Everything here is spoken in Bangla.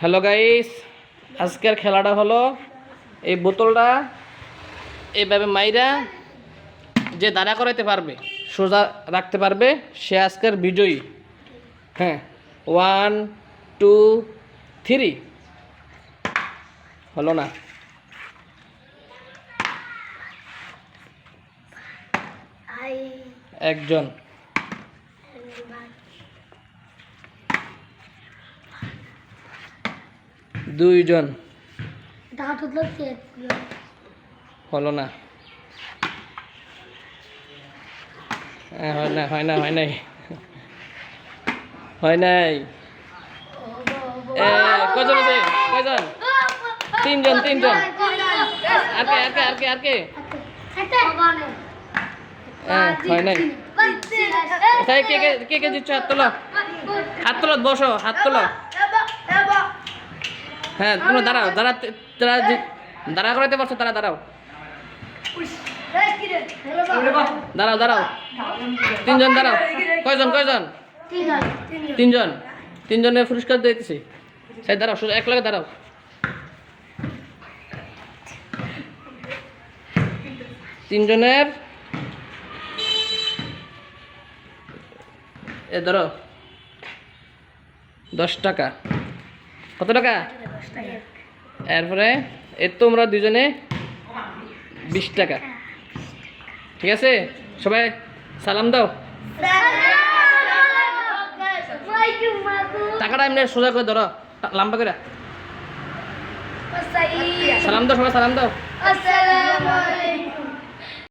হ্যালো গাইস আজকের খেলাটা হলো এই বোতলটা এইভাবে মাইরা যে দাঁড়া করাইতে পারবে সোজা রাখতে পারবে সে আজকের বিজয়ী। হ্যাঁ ওয়ান টু থ্রি হলো না। একজন। দুইজন। হলো না। হ্যাঁ, হয় না হয় না হয় নাই। হয় নাই। কজন আছে? তিনজন তিনজন। আর কে আর কে আর কে আর কে? হ্যাঁ, নাই। তাই কে কে কে কে দিচ্ছ? হাত তোলো। হাত তোলো বসো হাত তোলো। হ্যাঁ তোমরা দাঁড়াও দাঁড়া তারা দাঁড়া করাইতে পারছ তারা দাঁড়াও। দাঁড়াও দাঁড়াও। তিনজন দাঁড়াও। কয়জন কয়জন? তিনজন তিনজনের পুরস্কার দিতেছি। সেই দাঁড়াও সোজা এক লাগে দাঁড়াও। তিনজনের এ ধরো দশ টাকা। কত টাকা? এরপরে এর তোমরা দুজনে বিশ টাকা। ঠিক আছে? সবাই সালাম দাও। টাকাটা এমনি সোজা করে ধরো, লম্বা করে। সালাম দাও, সবাই সালাম দাও।